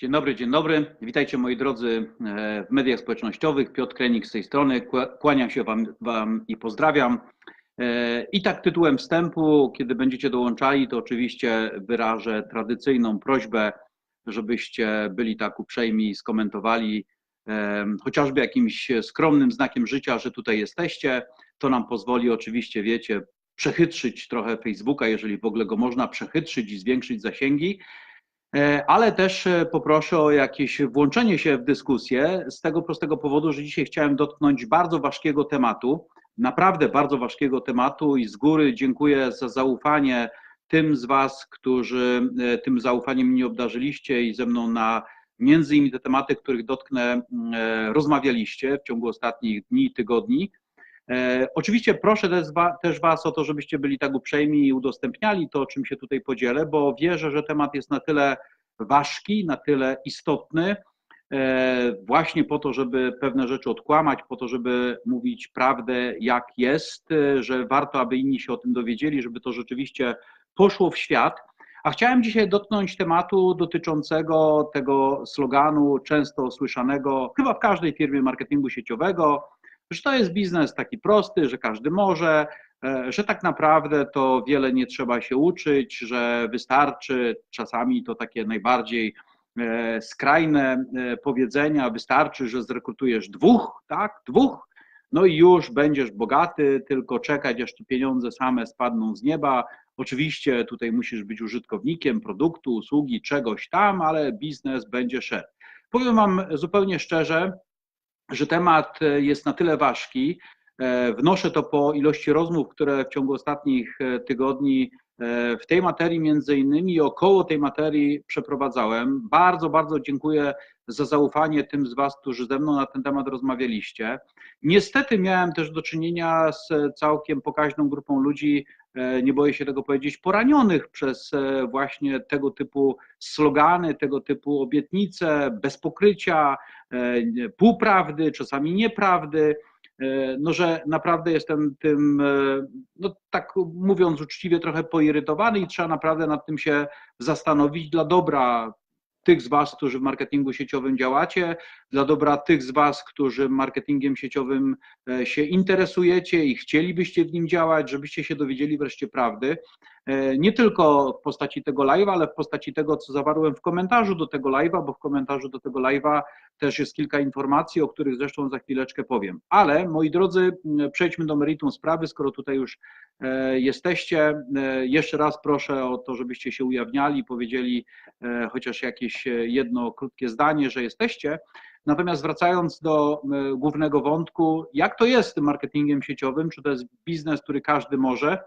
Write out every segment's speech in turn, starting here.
Dzień dobry, dzień dobry. Witajcie moi drodzy e, w mediach społecznościowych. Piotr Krenik z tej strony. Kłaniam się wam, wam i pozdrawiam. E, I tak tytułem wstępu, kiedy będziecie dołączali, to oczywiście wyrażę tradycyjną prośbę, żebyście byli tak uprzejmi, skomentowali e, chociażby jakimś skromnym znakiem życia, że tutaj jesteście. To nam pozwoli oczywiście, wiecie, przechytrzyć trochę Facebooka, jeżeli w ogóle go można przechytrzyć i zwiększyć zasięgi. E, ale też e, poproszę o jakieś włączenie się w dyskusję z tego prostego powodu, że dzisiaj chciałem dotknąć bardzo ważkiego tematu, naprawdę bardzo ważkiego tematu i z góry dziękuję za zaufanie tym z Was, którzy e, tym zaufaniem mnie obdarzyliście i ze mną na między innymi te tematy, których dotknę, rozmawialiście w ciągu ostatnich dni i tygodni. Oczywiście proszę też Was o to, żebyście byli tak uprzejmi i udostępniali to, czym się tutaj podzielę, bo wierzę, że temat jest na tyle ważki, na tyle istotny, e, właśnie po to, żeby pewne rzeczy odkłamać, po to, żeby mówić prawdę, jak jest, e, że warto, aby inni się o tym dowiedzieli, żeby to rzeczywiście poszło w świat. A chciałem dzisiaj dotknąć tematu dotyczącego tego sloganu często słyszanego chyba w każdej firmie marketingu sieciowego, że to jest biznes taki prosty, że każdy może, e, że tak naprawdę to wiele nie trzeba się uczyć, że wystarczy czasami to takie najbardziej e, skrajne e, powiedzenia, wystarczy, że zrekrutujesz dwóch, tak, dwóch, no i już będziesz bogaty, tylko czekać, aż ci pieniądze same spadną z nieba. Oczywiście tutaj musisz być użytkownikiem produktu, usługi, czegoś tam, ale biznes będzie szedł. Powiem Wam zupełnie szczerze, że temat e, jest na tyle ważki. E, wnoszę to po ilości rozmów, które w ciągu ostatnich e, tygodni w tej materii między innymi około tej materii przeprowadzałem. Bardzo, bardzo dziękuję za zaufanie tym z Was, którzy ze mną na ten temat rozmawialiście. Niestety miałem też do czynienia z całkiem pokaźną grupą ludzi, nie boję się tego powiedzieć, poranionych przez właśnie tego typu slogany, tego typu obietnice, bez pokrycia, E, półprawdy, czasami nieprawdy, e, no że naprawdę jestem tym, e, no tak mówiąc uczciwie, trochę poirytowany i trzeba naprawdę nad tym się zastanowić dla dobra tych z Was, którzy w marketingu sieciowym działacie, dla dobra tych z Was, którzy marketingiem sieciowym e, się interesujecie i chcielibyście w nim działać, żebyście się dowiedzieli wreszcie prawdy. E, nie tylko w postaci tego live'a, ale w postaci tego, co zawarłem w komentarzu do tego live'a, bo w komentarzu do tego live'a też jest kilka informacji, o których zresztą za chwileczkę powiem. Ale moi drodzy, przejdźmy do meritum sprawy, skoro tutaj już e, jesteście. Jeszcze raz proszę o to, żebyście się ujawniali powiedzieli chociaż jakieś jedno krótkie zdanie, że jesteście. Natomiast wracając do e, głównego wątku, jak to jest z tym marketingiem sieciowym? Czy to jest biznes, który każdy może?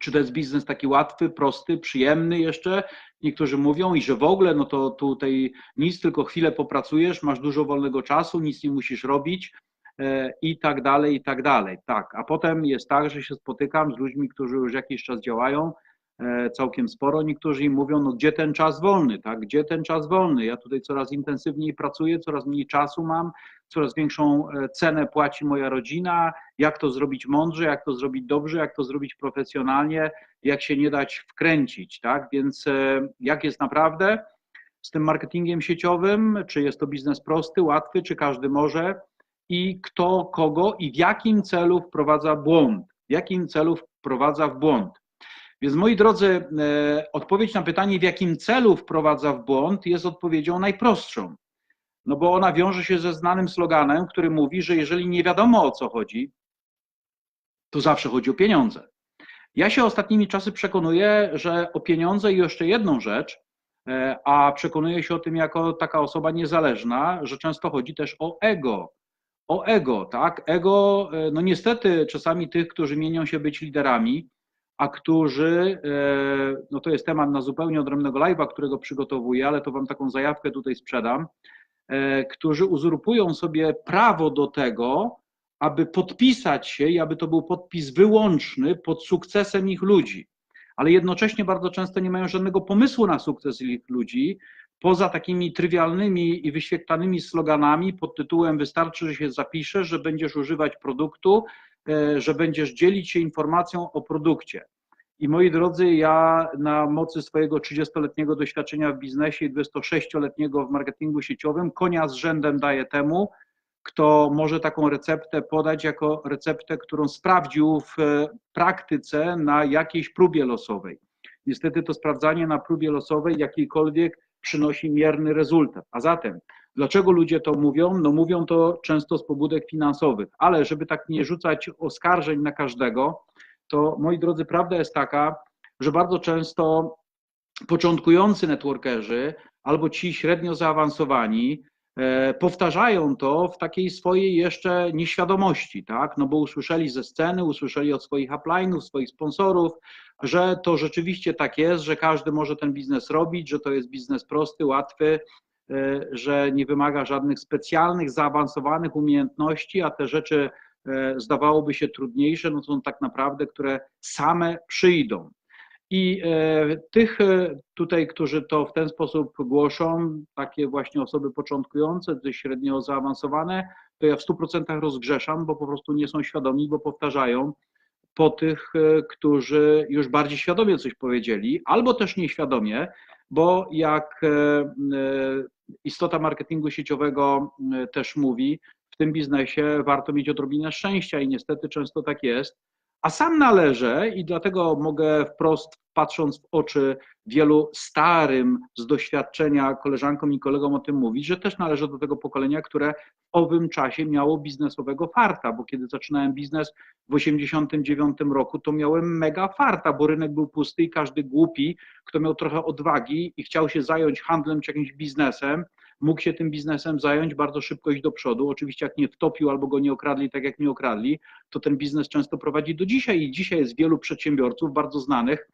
Czy to jest biznes taki łatwy, prosty, przyjemny jeszcze? Niektórzy mówią i że w ogóle, no to tutaj nic, tylko chwilę popracujesz, masz dużo wolnego czasu, nic nie musisz robić e, i tak dalej, i tak dalej. Tak, a potem jest tak, że się spotykam z ludźmi, którzy już jakiś czas działają całkiem sporo. Niektórzy mówią, no gdzie ten czas wolny, tak? Gdzie ten czas wolny? Ja tutaj coraz intensywniej pracuję, coraz mniej czasu mam, coraz większą e, cenę płaci moja rodzina. Jak to zrobić mądrze, jak to zrobić dobrze, jak to zrobić profesjonalnie, jak się nie dać wkręcić, tak? Więc e, jak jest naprawdę z tym marketingiem sieciowym? Czy jest to biznes prosty, łatwy, czy każdy może? I kto kogo i w jakim celu wprowadza błąd? W jakim celu wprowadza w błąd? Więc moi drodzy, e, odpowiedź na pytanie, w jakim celu wprowadza w błąd, jest odpowiedzią najprostszą. No bo ona wiąże się ze znanym sloganem, który mówi, że jeżeli nie wiadomo o co chodzi, to zawsze chodzi o pieniądze. Ja się ostatnimi czasy przekonuję, że o pieniądze i jeszcze jedną rzecz, e, a przekonuję się o tym jako taka osoba niezależna, że często chodzi też o ego. O ego, tak? Ego, e, no niestety czasami tych, którzy mienią się być liderami, a którzy, e, no to jest temat na zupełnie odrębnego live'a, którego przygotowuję, ale to Wam taką zajawkę tutaj sprzedam, e, którzy uzurpują sobie prawo do tego, aby podpisać się i aby to był podpis wyłączny pod sukcesem ich ludzi. Ale jednocześnie bardzo często nie mają żadnego pomysłu na sukces ich ludzi, poza takimi trywialnymi i wyświetlanymi sloganami pod tytułem wystarczy, że się zapiszesz, że będziesz używać produktu, że będziesz dzielić się informacją o produkcie. I moi drodzy, ja na mocy swojego 30-letniego doświadczenia w biznesie i 26-letniego w marketingu sieciowym konia z rzędem daję temu, kto może taką receptę podać jako receptę, którą sprawdził w praktyce na jakiejś próbie losowej. Niestety to sprawdzanie na próbie losowej jakiejkolwiek przynosi mierny rezultat. A zatem, dlaczego ludzie to mówią? No mówią to często z pobudek finansowych, ale żeby tak nie rzucać oskarżeń na każdego, to moi drodzy, prawda jest taka, że bardzo często początkujący networkerzy albo ci średnio zaawansowani e, powtarzają to w takiej swojej jeszcze nieświadomości, tak? No bo usłyszeli ze sceny, usłyszeli od swoich upline'ów, swoich sponsorów, że to rzeczywiście tak jest, że każdy może ten biznes robić, że to jest biznes prosty, łatwy, że nie wymaga żadnych specjalnych, zaawansowanych umiejętności, a te rzeczy e, zdawałoby się trudniejsze, no są tak naprawdę, które same przyjdą. I e, tych tutaj, którzy to w ten sposób głoszą, takie właśnie osoby początkujące, te średnio zaawansowane, to ja w 100% rozgrzeszam, bo po prostu nie są świadomi, bo powtarzają po tych, którzy już bardziej świadomie coś powiedzieli, albo też nieświadomie, bo jak e, e, istota marketingu sieciowego też mówi, w tym biznesie warto mieć odrobinę szczęścia i niestety często tak jest. A sam należę i dlatego mogę wprost, patrząc w oczy wielu starym z doświadczenia koleżankom i kolegom o tym mówić, że też należę do tego pokolenia, które w owym czasie miało biznesowego farta, bo kiedy zaczynałem biznes w 89 roku, to miałem mega farta, bo rynek był pusty i każdy głupi, kto miał trochę odwagi i chciał się zająć handlem czy jakimś biznesem, mógł się tym biznesem zająć, bardzo szybko iść do przodu. Oczywiście jak nie wtopił albo go nie okradli, tak jak mnie okradli, to ten biznes często prowadzi do dzisiaj i dzisiaj jest wielu przedsiębiorców bardzo znanych,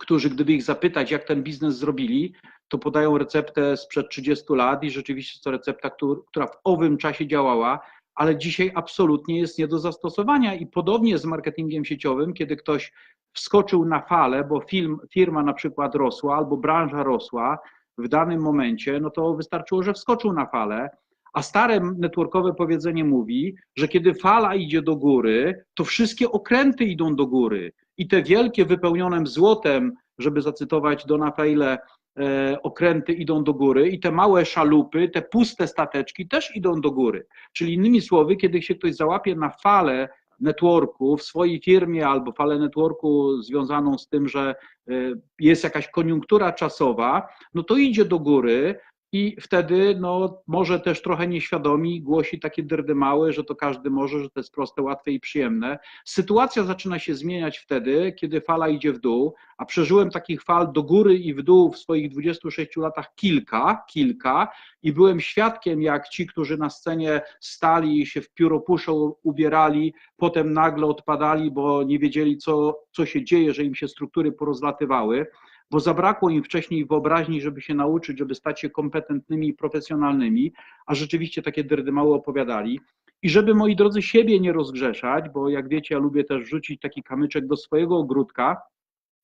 którzy gdyby ich zapytać, jak ten biznes zrobili, to podają receptę sprzed 30 lat i rzeczywiście to recepta, która w owym czasie działała, ale dzisiaj absolutnie jest nie do zastosowania i podobnie z marketingiem sieciowym, kiedy ktoś wskoczył na falę, bo film, firma na przykład rosła albo branża rosła, w danym momencie, no to wystarczyło, że wskoczył na falę, a stare networkowe powiedzenie mówi, że kiedy fala idzie do góry, to wszystkie okręty idą do góry. I te wielkie, wypełnione złotem, żeby zacytować Dona Fejle, e, okręty idą do góry i te małe szalupy, te puste stateczki też idą do góry. Czyli innymi słowy, kiedy się ktoś załapie na falę networku w swojej firmie albo falę networku związaną z tym, że y, jest jakaś koniunktura czasowa, no to idzie do góry, i wtedy no, może też trochę nieświadomi głosi takie małe, że to każdy może, że to jest proste, łatwe i przyjemne. Sytuacja zaczyna się zmieniać wtedy, kiedy fala idzie w dół, a przeżyłem takich fal do góry i w dół w swoich 26 latach kilka, kilka i byłem świadkiem, jak ci, którzy na scenie stali i się w pióropuszą ubierali, potem nagle odpadali, bo nie wiedzieli, co, co się dzieje, że im się struktury porozlatywały bo zabrakło im wcześniej wyobraźni, żeby się nauczyć, żeby stać się kompetentnymi i profesjonalnymi, a rzeczywiście takie dyrdymały opowiadali. I żeby, moi drodzy, siebie nie rozgrzeszać, bo jak wiecie, ja lubię też rzucić taki kamyczek do swojego ogródka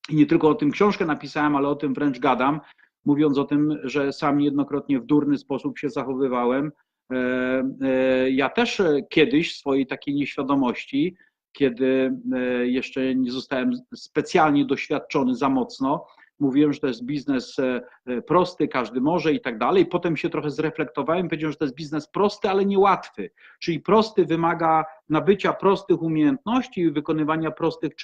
i nie tylko o tym książkę napisałem, ale o tym wręcz gadam, mówiąc o tym, że sam niejednokrotnie w durny sposób się zachowywałem. E, e, ja też kiedyś w swojej takiej nieświadomości, kiedy e, jeszcze nie zostałem specjalnie doświadczony za mocno, mówiłem, że to jest biznes e, e, prosty, każdy może i tak dalej. Potem się trochę zreflektowałem, powiedziałem, że to jest biznes prosty, ale niełatwy. Czyli prosty wymaga nabycia prostych umiejętności i wykonywania prostych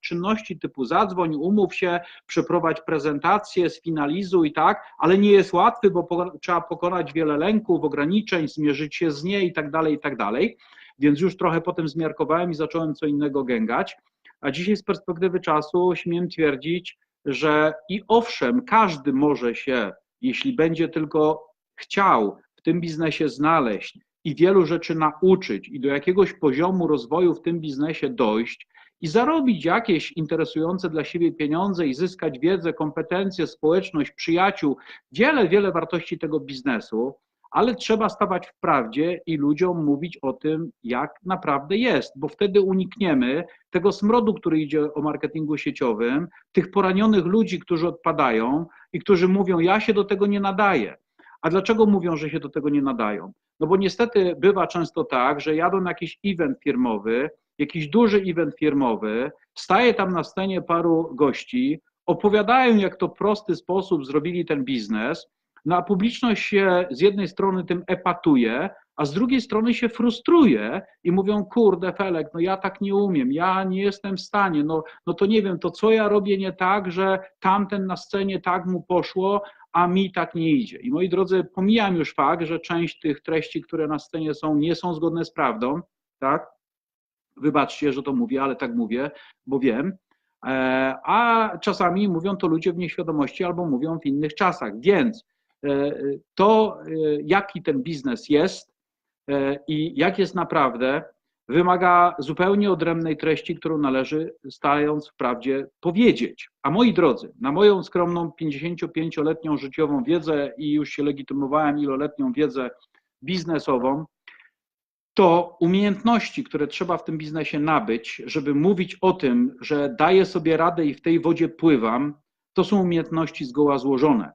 czynności, typu zadzwoń, umów się, przeprowadź prezentację, sfinalizuj tak, ale nie jest łatwy, bo trzeba pokonać wiele lęków, ograniczeń, zmierzyć się z nie i tak dalej, i tak dalej. Więc już trochę potem zmiarkowałem i zacząłem co innego gęgać. A dzisiaj z perspektywy czasu śmiem twierdzić, że i owszem, każdy może się, jeśli będzie tylko chciał w tym biznesie znaleźć i wielu rzeczy nauczyć i do jakiegoś poziomu rozwoju w tym biznesie dojść i zarobić jakieś interesujące dla siebie pieniądze i zyskać wiedzę, kompetencje, społeczność, przyjaciół, wiele, wiele wartości tego biznesu, ale trzeba stawać w prawdzie i ludziom mówić o tym, jak naprawdę jest, bo wtedy unikniemy tego smrodu, który idzie o marketingu sieciowym, tych poranionych ludzi, którzy odpadają i którzy mówią: Ja się do tego nie nadaję. A dlaczego mówią, że się do tego nie nadają? No bo niestety bywa często tak, że jadą na jakiś event firmowy jakiś duży event firmowy, staje tam na scenie paru gości, opowiadają, jak to prosty sposób zrobili ten biznes, no a publiczność się z jednej strony tym epatuje, a z drugiej strony się frustruje i mówią, kurde Felek, no ja tak nie umiem, ja nie jestem w stanie, no, no to nie wiem, to co ja robię nie tak, że tamten na scenie tak mu poszło, a mi tak nie idzie. I moi drodzy, pomijam już fakt, że część tych treści, które na scenie są, nie są zgodne z prawdą, tak? Wybaczcie, że to mówię, ale tak mówię, bo wiem. E, a czasami mówią to ludzie w nieświadomości albo mówią w innych czasach. Więc to, e, jaki ten biznes jest i jak jest naprawdę, wymaga zupełnie odrębnej treści, którą należy, stając w prawdzie, powiedzieć. A moi drodzy, na moją skromną 55-letnią życiową wiedzę i już się legitymowałem iloletnią wiedzę biznesową, to umiejętności, które trzeba w tym biznesie nabyć, żeby mówić o tym, że daję sobie radę i w tej wodzie pływam, to są umiejętności zgoła złożone.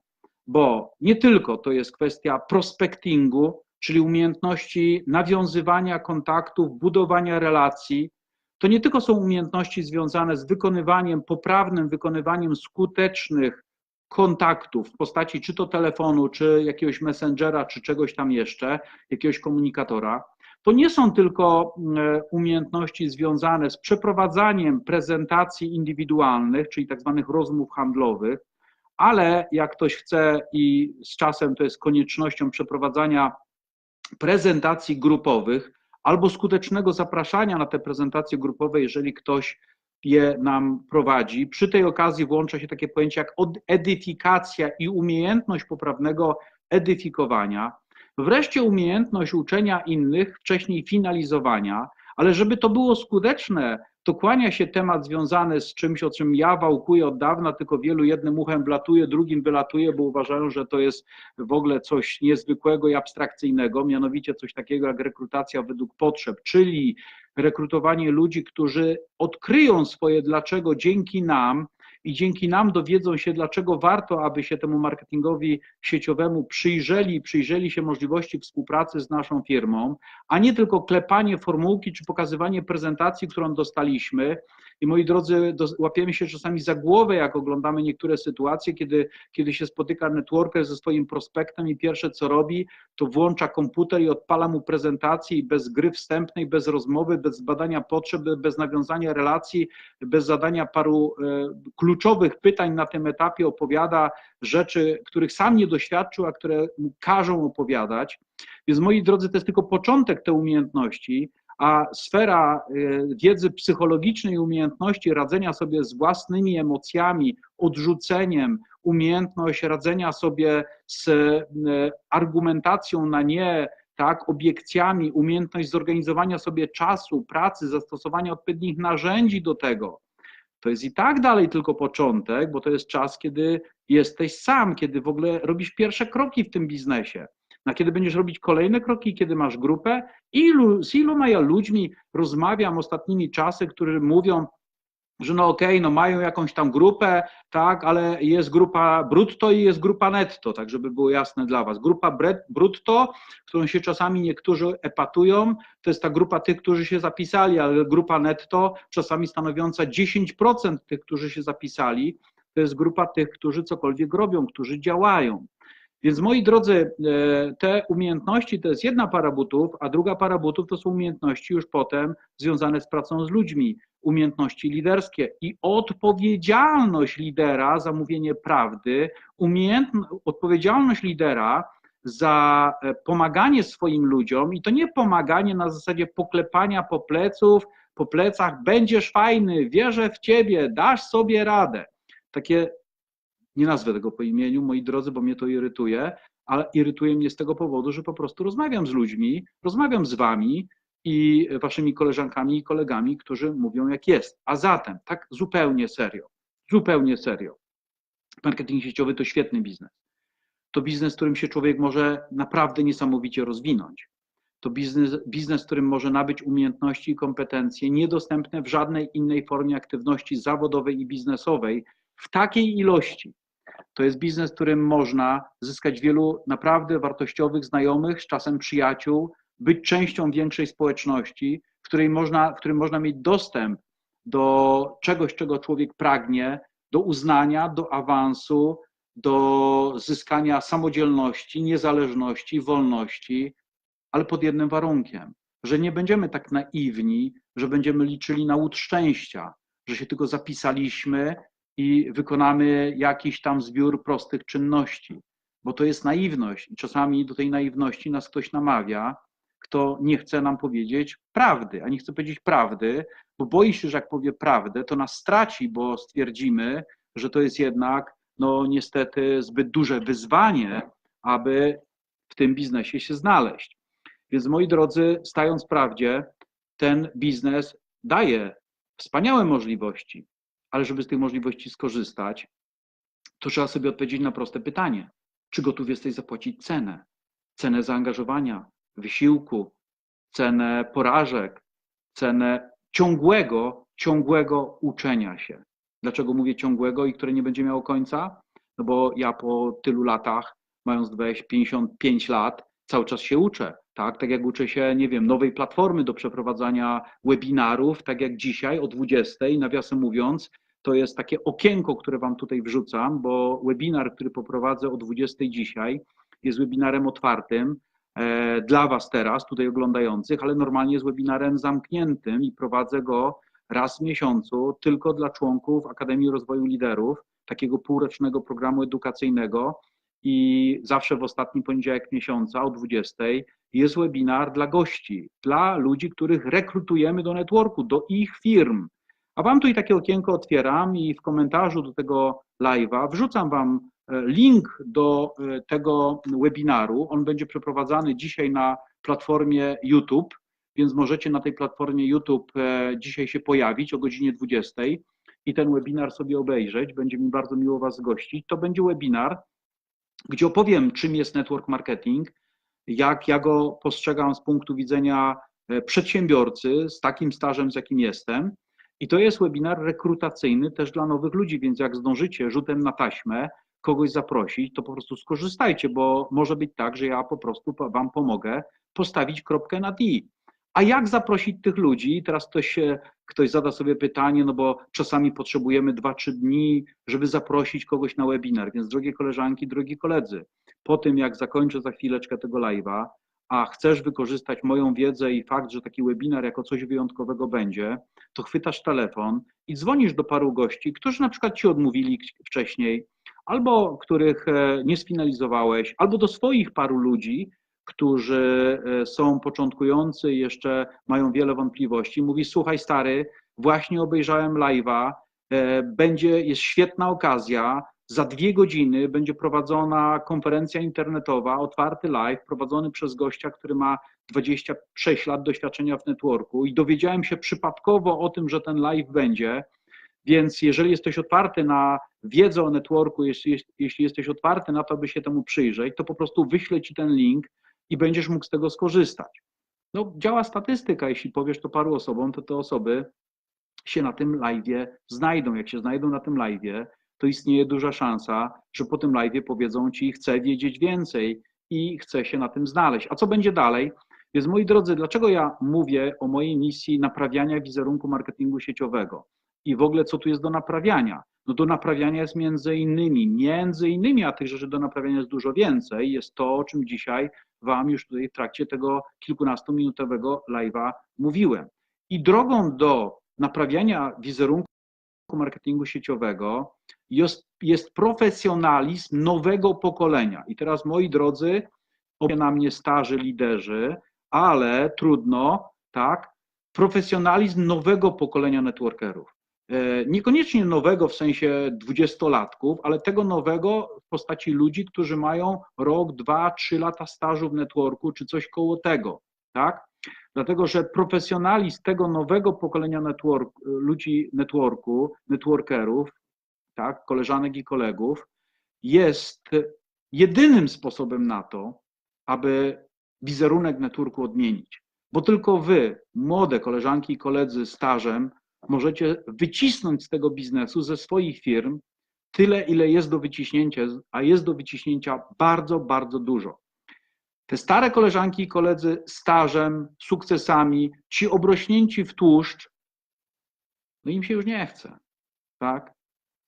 Bo nie tylko to jest kwestia prospectingu, czyli umiejętności nawiązywania kontaktów, budowania relacji. To nie tylko są umiejętności związane z wykonywaniem, poprawnym wykonywaniem skutecznych kontaktów w postaci czy to telefonu, czy jakiegoś messengera, czy czegoś tam jeszcze, jakiegoś komunikatora. To nie są tylko e, umiejętności związane z przeprowadzaniem prezentacji indywidualnych, czyli tak zwanych rozmów handlowych, ale jak ktoś chce i z czasem to jest koniecznością przeprowadzania prezentacji grupowych albo skutecznego zapraszania na te prezentacje grupowe, jeżeli ktoś je nam prowadzi. Przy tej okazji włącza się takie pojęcie jak edyfikacja i umiejętność poprawnego edyfikowania. Wreszcie umiejętność uczenia innych, wcześniej finalizowania, ale żeby to było skuteczne, to kłania się temat związany z czymś, o czym ja wałkuję od dawna, tylko wielu jednym uchem wlatuje, drugim wylatuje, bo uważają, że to jest w ogóle coś niezwykłego i abstrakcyjnego, mianowicie coś takiego jak rekrutacja według potrzeb, czyli rekrutowanie ludzi, którzy odkryją swoje dlaczego dzięki nam, i dzięki nam dowiedzą się, dlaczego warto, aby się temu marketingowi sieciowemu przyjrzeli, przyjrzeli się możliwości współpracy z naszą firmą, a nie tylko klepanie formułki czy pokazywanie prezentacji, którą dostaliśmy. I moi drodzy, łapiemy się czasami za głowę, jak oglądamy niektóre sytuacje, kiedy, kiedy się spotyka networker ze swoim prospektem i pierwsze co robi, to włącza komputer i odpala mu prezentację i bez gry wstępnej, bez rozmowy, bez badania potrzeb, bez nawiązania relacji, bez zadania paru e, kluczowych pytań na tym etapie opowiada rzeczy, których sam nie doświadczył, a które mu każą opowiadać. Więc moi drodzy, to jest tylko początek tej umiejętności, a sfera e, wiedzy psychologicznej, umiejętności radzenia sobie z własnymi emocjami, odrzuceniem, umiejętność radzenia sobie z e, argumentacją na nie, tak, obiekcjami, umiejętność zorganizowania sobie czasu, pracy, zastosowania odpowiednich narzędzi do tego. To jest i tak dalej tylko początek, bo to jest czas, kiedy jesteś sam, kiedy w ogóle robisz pierwsze kroki w tym biznesie. Na kiedy będziesz robić kolejne kroki, kiedy masz grupę? Ilu, z iloma ja ludźmi rozmawiam ostatnimi czasy, którzy mówią, że no okej, okay, no mają jakąś tam grupę, tak, ale jest grupa brutto i jest grupa netto, tak żeby było jasne dla Was. Grupa brutto, którą się czasami niektórzy epatują, to jest ta grupa tych, którzy się zapisali, ale grupa netto, czasami stanowiąca 10% tych, którzy się zapisali, to jest grupa tych, którzy cokolwiek robią, którzy działają. Więc moi drodzy, e, te umiejętności to jest jedna para butów, a druga para butów to są umiejętności już potem związane z pracą z ludźmi, umiejętności liderskie i odpowiedzialność lidera za mówienie prawdy, odpowiedzialność lidera za e, pomaganie swoim ludziom i to nie pomaganie na zasadzie poklepania po pleców, po plecach, będziesz fajny, wierzę w ciebie, dasz sobie radę. Takie nie nazwę tego po imieniu, moi drodzy, bo mnie to irytuje, ale irytuje mnie z tego powodu, że po prostu rozmawiam z ludźmi, rozmawiam z wami i waszymi koleżankami i kolegami, którzy mówią jak jest. A zatem, tak zupełnie serio, zupełnie serio. Marketing sieciowy to świetny biznes. To biznes, w którym się człowiek może naprawdę niesamowicie rozwinąć. To biznes, biznes, w którym może nabyć umiejętności i kompetencje niedostępne w żadnej innej formie aktywności zawodowej i biznesowej w takiej ilości, to jest biznes, w którym można zyskać wielu naprawdę wartościowych znajomych, z czasem przyjaciół, być częścią większej społeczności, w której można, w którym można mieć dostęp do czegoś, czego człowiek pragnie, do uznania, do awansu, do zyskania samodzielności, niezależności, wolności, ale pod jednym warunkiem, że nie będziemy tak naiwni, że będziemy liczyli na łód szczęścia, że się tylko zapisaliśmy i wykonamy jakiś tam zbiór prostych czynności, bo to jest naiwność i czasami do tej naiwności nas ktoś namawia, kto nie chce nam powiedzieć prawdy, a nie chce powiedzieć prawdy, bo boi się, że jak powie prawdę, to nas straci, bo stwierdzimy, że to jest jednak, no niestety, zbyt duże wyzwanie, aby w tym biznesie się znaleźć. Więc moi drodzy, stając prawdzie, ten biznes daje wspaniałe możliwości, ale żeby z tych możliwości skorzystać, to trzeba sobie odpowiedzieć na proste pytanie: czy gotów jesteś zapłacić cenę? Cenę zaangażowania, wysiłku, cenę porażek, cenę ciągłego, ciągłego uczenia się. Dlaczego mówię ciągłego i które nie będzie miało końca? No bo ja po tylu latach, mając 55 lat, cały czas się uczę. Tak, tak jak uczę się, nie wiem, nowej platformy do przeprowadzania webinarów, tak jak dzisiaj o 20, nawiasem mówiąc, to jest takie okienko, które Wam tutaj wrzucam, bo webinar, który poprowadzę o 20 dzisiaj, jest webinarem otwartym e, dla Was teraz, tutaj oglądających, ale normalnie jest webinarem zamkniętym i prowadzę go raz w miesiącu tylko dla członków Akademii Rozwoju Liderów, takiego półrocznego programu edukacyjnego. I zawsze w ostatni poniedziałek miesiąca o 20 jest webinar dla gości, dla ludzi, których rekrutujemy do networku, do ich firm. A Wam tutaj takie okienko otwieram i w komentarzu do tego live'a wrzucam Wam e, link do e, tego webinaru. On będzie przeprowadzany dzisiaj na platformie YouTube, więc możecie na tej platformie YouTube e, dzisiaj się pojawić o godzinie 20 i ten webinar sobie obejrzeć. Będzie mi bardzo miło Was gościć. To będzie webinar, gdzie opowiem, czym jest network marketing, jak ja go postrzegam z punktu widzenia przedsiębiorcy z takim stażem, z jakim jestem i to jest webinar rekrutacyjny też dla nowych ludzi, więc jak zdążycie rzutem na taśmę kogoś zaprosić, to po prostu skorzystajcie, bo może być tak, że ja po prostu Wam pomogę postawić kropkę na i. A jak zaprosić tych ludzi? Teraz ktoś, ktoś zada sobie pytanie, no bo czasami potrzebujemy 2-3 dni, żeby zaprosić kogoś na webinar. Więc drogie koleżanki, drogi koledzy, po tym jak zakończę za chwileczkę tego live'a, a chcesz wykorzystać moją wiedzę i fakt, że taki webinar jako coś wyjątkowego będzie, to chwytasz telefon i dzwonisz do paru gości, którzy na przykład ci odmówili wcześniej, albo których e, nie sfinalizowałeś, albo do swoich paru ludzi, którzy e, są początkujący i jeszcze mają wiele wątpliwości. Mówi: Słuchaj, stary, właśnie obejrzałem live'a, e, będzie, jest świetna okazja, za dwie godziny będzie prowadzona konferencja internetowa, otwarty live, prowadzony przez gościa, który ma 26 lat doświadczenia w networku i dowiedziałem się przypadkowo o tym, że ten live będzie. Więc jeżeli jesteś otwarty na wiedzę o networku, jeśli, jeśli jesteś otwarty na to, by się temu przyjrzeć, to po prostu wyślę ci ten link i będziesz mógł z tego skorzystać. No, działa statystyka, jeśli powiesz to paru osobom, to te osoby się na tym live znajdą. Jak się znajdą na tym live, to istnieje duża szansa, że po tym live powiedzą ci, chcę wiedzieć więcej i chcę się na tym znaleźć. A co będzie dalej? Więc moi drodzy, dlaczego ja mówię o mojej misji naprawiania wizerunku marketingu sieciowego? I w ogóle co tu jest do naprawiania? No do naprawiania jest między innymi, między innymi, a tych rzeczy do naprawiania jest dużo więcej, jest to, o czym dzisiaj Wam już tutaj w trakcie tego kilkunastominutowego live'a mówiłem. I drogą do naprawiania wizerunku marketingu sieciowego jest, jest profesjonalizm nowego pokolenia. I teraz, moi drodzy, na mnie starzy liderzy, ale trudno, tak, profesjonalizm nowego pokolenia networkerów. E, niekoniecznie nowego w sensie dwudziestolatków, ale tego nowego w postaci ludzi, którzy mają rok, dwa, trzy lata stażu w networku, czy coś koło tego, tak? Dlatego, że profesjonalizm tego nowego pokolenia network, ludzi networku, networkerów, tak, koleżanek i kolegów, jest jedynym sposobem na to, aby wizerunek networku odmienić. Bo tylko wy, młode koleżanki i koledzy stażem, możecie wycisnąć z tego biznesu, ze swoich firm, tyle, ile jest do wyciśnięcia, a jest do wyciśnięcia bardzo, bardzo dużo. Te stare koleżanki i koledzy stażem, sukcesami, ci obrośnięci w tłuszcz, no im się już nie chce, tak?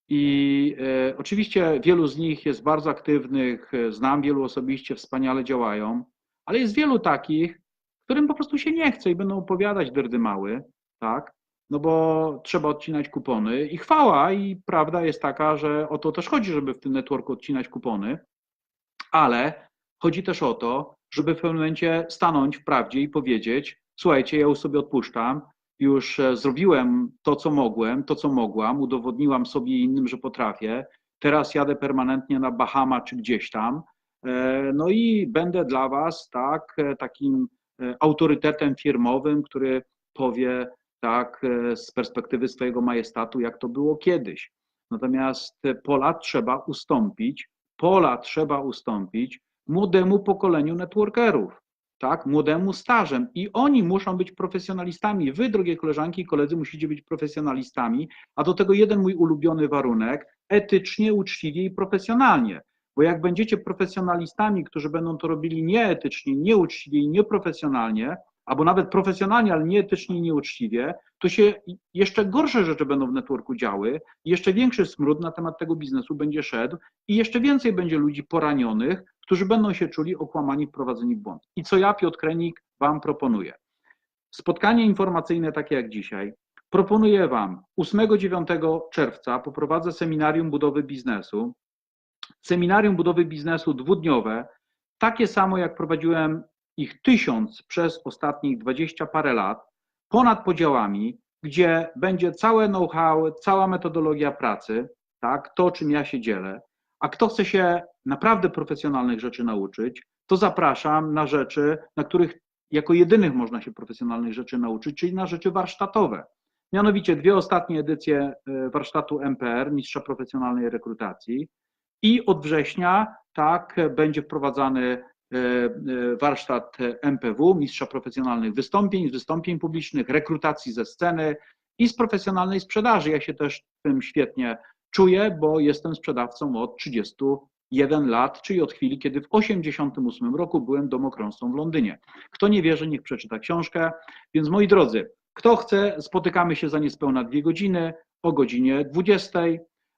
I e, oczywiście wielu z nich jest bardzo aktywnych, e, znam wielu osobiście, wspaniale działają, ale jest wielu takich, którym po prostu się nie chce i będą opowiadać dyrdy mały, tak? No bo trzeba odcinać kupony i chwała i prawda jest taka, że o to też chodzi, żeby w tym networku odcinać kupony, ale chodzi też o to, żeby w pewnym momencie stanąć w prawdzie i powiedzieć, słuchajcie, ja już sobie odpuszczam, już e, zrobiłem to, co mogłem, to, co mogłam, udowodniłam sobie i innym, że potrafię. Teraz jadę permanentnie na Bahama czy gdzieś tam. E, no i będę dla Was tak, e, takim autorytetem firmowym, który powie tak z perspektywy swojego majestatu, jak to było kiedyś. Natomiast pola trzeba ustąpić, pola trzeba ustąpić młodemu pokoleniu networkerów tak, młodemu stażem i oni muszą być profesjonalistami. Wy, drogie koleżanki i koledzy, musicie być profesjonalistami, a do tego jeden mój ulubiony warunek, etycznie, uczciwie i profesjonalnie. Bo jak będziecie profesjonalistami, którzy będą to robili nieetycznie, nieuczciwie i nieprofesjonalnie, albo nawet profesjonalnie, ale nieetycznie i nieuczciwie, to się jeszcze gorsze rzeczy będą w networku działy, jeszcze większy smród na temat tego biznesu będzie szedł i jeszcze więcej będzie ludzi poranionych, którzy będą się czuli okłamani, wprowadzeni w błąd. I co ja, Piotr Krenik, Wam proponuję? Spotkanie informacyjne takie jak dzisiaj. Proponuję Wam 8-9 czerwca poprowadzę seminarium budowy biznesu. Seminarium budowy biznesu dwudniowe, takie samo jak prowadziłem ich tysiąc przez ostatnich dwadzieścia parę lat, ponad podziałami, gdzie będzie całe know-how, cała metodologia pracy, tak, to czym ja się dzielę, a kto chce się naprawdę profesjonalnych rzeczy nauczyć, to zapraszam na rzeczy, na których jako jedynych można się profesjonalnych rzeczy nauczyć, czyli na rzeczy warsztatowe. Mianowicie dwie ostatnie edycje e, warsztatu MPR, Mistrza Profesjonalnej Rekrutacji i od września tak będzie wprowadzany warsztat MPW, Mistrza Profesjonalnych Wystąpień, wystąpień publicznych, rekrutacji ze sceny i z profesjonalnej sprzedaży. Ja się też tym świetnie czuję, bo jestem sprzedawcą od 31 lat, czyli od chwili, kiedy w 1988 roku byłem domokrążcą w Londynie. Kto nie wierzy, niech przeczyta książkę. Więc moi drodzy, kto chce, spotykamy się za niespełna dwie godziny o godzinie 20.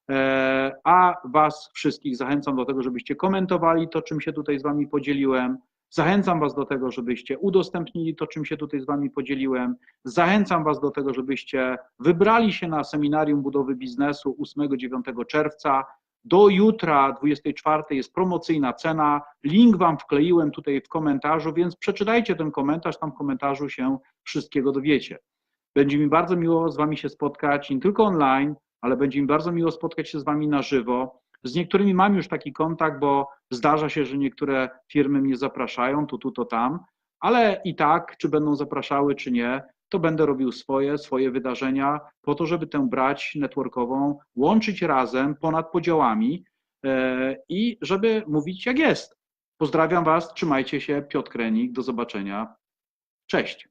E, a Was wszystkich zachęcam do tego, żebyście komentowali to, czym się tutaj z Wami podzieliłem. Zachęcam Was do tego, żebyście udostępnili to, czym się tutaj z Wami podzieliłem. Zachęcam Was do tego, żebyście wybrali się na seminarium budowy biznesu 8-9 czerwca. Do jutra, 24, jest promocyjna cena. Link Wam wkleiłem tutaj w komentarzu, więc przeczytajcie ten komentarz, tam w komentarzu się wszystkiego dowiecie. Będzie mi bardzo miło z Wami się spotkać, nie tylko online, ale będzie mi bardzo miło spotkać się z Wami na żywo. Z niektórymi mam już taki kontakt, bo zdarza się, że niektóre firmy mnie zapraszają, tu, tu, to tam, ale i tak, czy będą zapraszały, czy nie, to będę robił swoje, swoje wydarzenia po to, żeby tę brać networkową łączyć razem ponad podziałami e, i żeby mówić jak jest. Pozdrawiam Was, trzymajcie się, Piotr Krenik, do zobaczenia. Cześć.